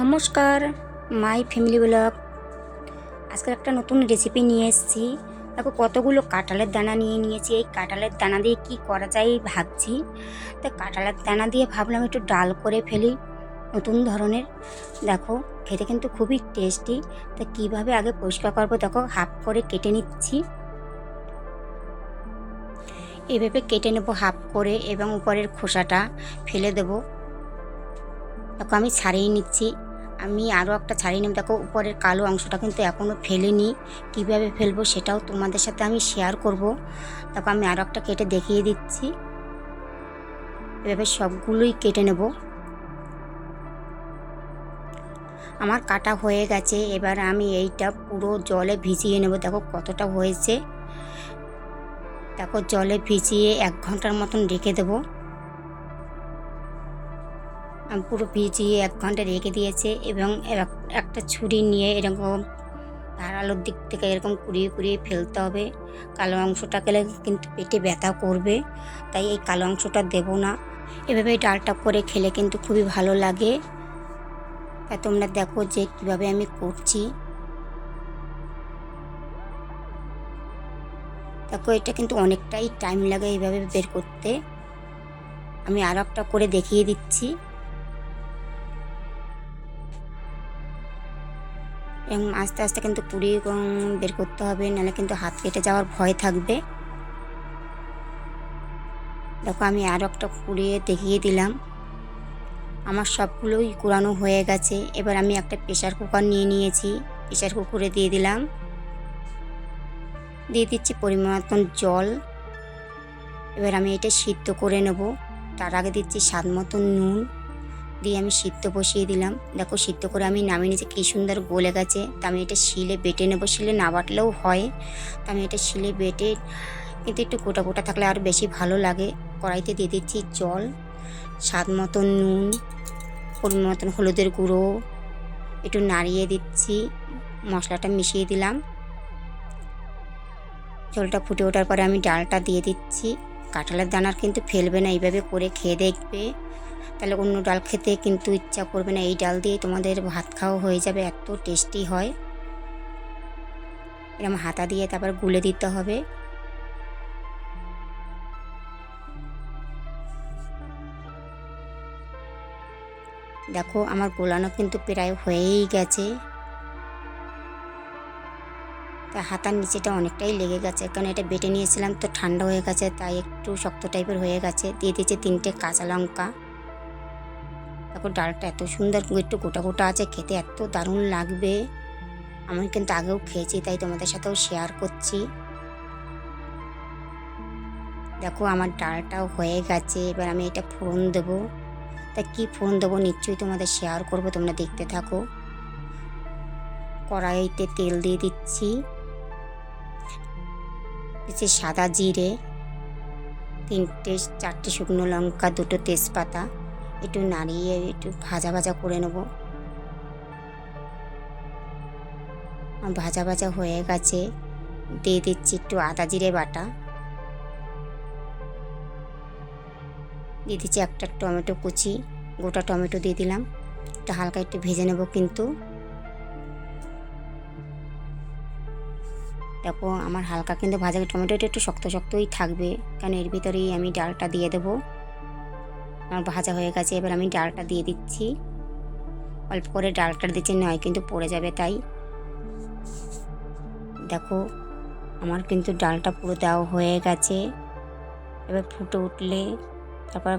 নমস্কার, my family blog. আজকের একটা নতুন রেসিপি নিয়ে এসেছি। দেখো, কতগুলো কাঁঠালের দানা নিয়ে নিয়েছি। এই কাঁঠালের দানা দিয়ে কি করা যায় ভাবছি। তো কাঁঠালের দানা দিয়ে ভাবলাম একটু ডাল করে ফেলি নতুন ধরনের। দেখো, খেতে কিন্তু খুবই টেস্টি তা কীভাবে আগে পরিষ্কার করব? দেখো, হাফ করে কেটে নিচ্ছি। এভাবে কেটে নেব হাফ করে এবং উপরের খোসাটা ফেলে দেবো। দেখো, আমি ছাড়িয়ে নিচ্ছি। আমি আরও একটা ছাড়িয়ে নেব দেখো, উপরের কালো অংশটা কিন্তু এখনও ফেলিনি। কীভাবে ফেলব সেটাও তোমাদের সাথে আমি শেয়ার করব। দেখো, আমি আরও একটা কেটে দেখিয়ে দিচ্ছি। এভাবে সবগুলোই কেটে নেব। আমার কাটা হয়ে গেছে। এবার আমি এইটা পুরো জলে ভিজিয়ে নেব। দেখো, কতটা হয়েছে। দেখো, জলে ভিজিয়ে এক ঘণ্টার মতন রেখে দেবো। পুরো ভিজিয়ে এক ঘণ্টা রেখে দিয়েছে এবং একটা ছুরি নিয়ে এরকম ধারালোর দিক থেকে এরকম কুড়িয়ে কুড়িয়ে ফেলতে হবে। কালো অংশটা গেলে কিন্তু পেটে ব্যথা করবে, তাই এই কালো অংশটা দেব না। এভাবে ডালটা করে খেলে কিন্তু খুবই ভালো লাগে। তাই তোমরা দেখো যে কীভাবে আমি করছি। দেখো, এটা কিন্তু অনেকটাই টাইম লাগে এইভাবে বের করতে। আমি আর একটা করে দেখিয়ে দিচ্ছি। এবং আস্তে আস্তে কিন্তু উম, বের করতে হবে নাহলে কিন্তু হাত কেটে যাওয়ার ভয় থাকবে। দেখো আমি আরও একটা কুড়িয়ে দেখিয়ে দিলাম। আমার সবগুলোই কুড়ানো হয়ে গেছে। এবার আমি একটা প্রেশার কুকার নিয়ে নিয়েছি। প্রেশার কুকারে দিয়ে দিলাম। দিয়ে দিচ্ছি পরিমাণ জল। এবার আমি এটা সিদ্ধ করে নেব। তার আগে দিচ্ছি স্বাদ মতন নুন। দিয়ে আমি সিদ্ধ বসিয়ে দিলাম। দেখো সিদ্ধ করে আমি নামিয়ে নিয়েছি। কী সুন্দর গলে গেছে। তা আমি এটা শিলে বেটে নেব। শিলে না বাটলেও হয়। তা আমি এটা শিলে বেটে কিন্তু একটু গোটা গোটা থাকলে আরও বেশি ভালো লাগে। কড়াইতে দিয়ে দিচ্ছি জল, স্বাদ মতন নুন, পরিমাণ মতন হলুদের গুঁড়ো, একটু নাড়িয়ে দিচ্ছি, মশলাটা মিশিয়ে দিলাম। জলটা ফুটে ওঠার পরে আমি ডালটা দিয়ে দিচ্ছি। কাঁঠালের দানার কিন্তু ফেলবে না। এইভাবে করে খেয়ে দেখবে। তাহলে অন্য ডাল খেতে কিন্তু ইচ্ছা করবে না। এই ডাল দিয়ে তোমাদের ভাত খাওয়া হয়ে যাবে, এত টেস্টি হয়। এরকম হাতা দিয়ে তারপর গুলে দিতে হবে। দেখো, আমার গোলানো কিন্তু প্রায় হয়েই গেছে। তা হাতার নিচেটা অনেকটাই লেগে গেছে, কারণ এটা বেটে নিয়েছিলাম তো ঠান্ডা হয়ে গেছে, তাই একটু শক্ত টাইপের হয়ে গেছে। দিয়ে দিয়েছে তিনটে কাঁচা লঙ্কা। দেখো ডালটা এত সুন্দর একটু গোটা গোটা আছে, খেতে এত দারুণ লাগবে। আমি কিন্তু আগেও খেয়েছি, তাই তোমাদের সাথেও শেয়ার করছি। দেখো আমার ডালটাও হয়ে গেছে, এবার আমি এটা ফোড়ন দেবো। তা কী ফোড়ন দেবো নিশ্চয়ই তোমাদের শেয়ার করব, তোমরা দেখতে থাকো। কড়াইতে তেল দিয়ে দিচ্ছি। দিচ্ছি সাদা জিরে, তিনটে, চারটে শুকনো লঙ্কা, দুটো তেজপাতা। একটু নাড়িয়ে একটু ভাজা ভাজা করে নেব। ভাজা ভাজা হয়ে গেছে। দিয়ে দিচ্ছি একটু আদা জিরে বাটা। দিয়ে দিচ্ছি একটা টমেটো কুচি, গোটা টমেটো দিয়ে দিলাম। একটু হালকা একটু ভেজে নেব কিন্তু। দেখো, আমার হালকা কিন্তু ভাজা টমেটোটা একটু শক্ত শক্তই থাকবে। কারণ এর ভিতরেই আমি ডালটা দিয়ে দেবো। আমার ভাজা হয়ে গেছে, এবার আমি ডালটা দিয়ে দিচ্ছি। অল্প করে ডালটা দিচ্ছি, নয় কিন্তু পড়ে যাবে তাই। দেখো, আমার কিন্তু ডালটা পুরো দেওয়া হয়ে গেছে। এবার ফুটে উঠলে, তারপর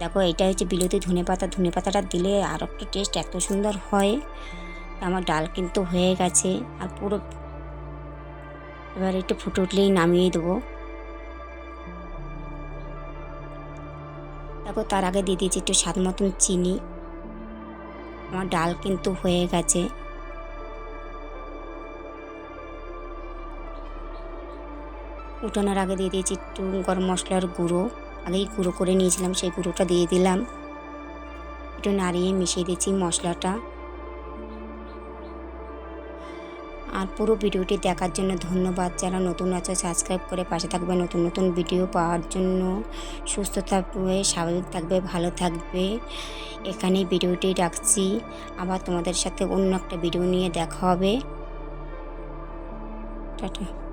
দেখো এটা হচ্ছে বিলতি ধনে পাতা। ধনে পাতাটা দিলে আর একটু টেস্ট এত সুন্দর হয়। আমার ডাল কিন্তু হয়ে গেছে, আর পুরো এবার একটু ফুটে উঠলেই নামিয়ে দেবো। দেখো তার আগে দিয়ে দিয়েছি একটু স্বাদ মতন চিনি। আমার ডাল কিন্তু হয়ে গেছে। উঠানোর আগে দিয়ে দিয়েছি একটু গরম মশলার গুঁড়ো। আগেই গুঁড়ো করে নিয়েছিলাম, সেই গুঁড়োটা দিয়ে দিলাম। একটু নাড়িয়ে মিশিয়ে দিয়েছি মশলাটা। আর পুরো ভিডিওটি দেখার জন্য ধন্যবাদ। যারা নতুন আছে সাবস্ক্রাইব করে পাশে থাকবে। নতুন নতুন ভিডিও পাওয়ার জন্য সুস্থ থাকবে, স্বাভাবিক থাকবে, ভালো থাকবে। এখানে ভিডিওটি রাখছি। আবার তোমাদের সাথে অন্য একটা ভিডিও নিয়ে দেখা হবে। টাটা।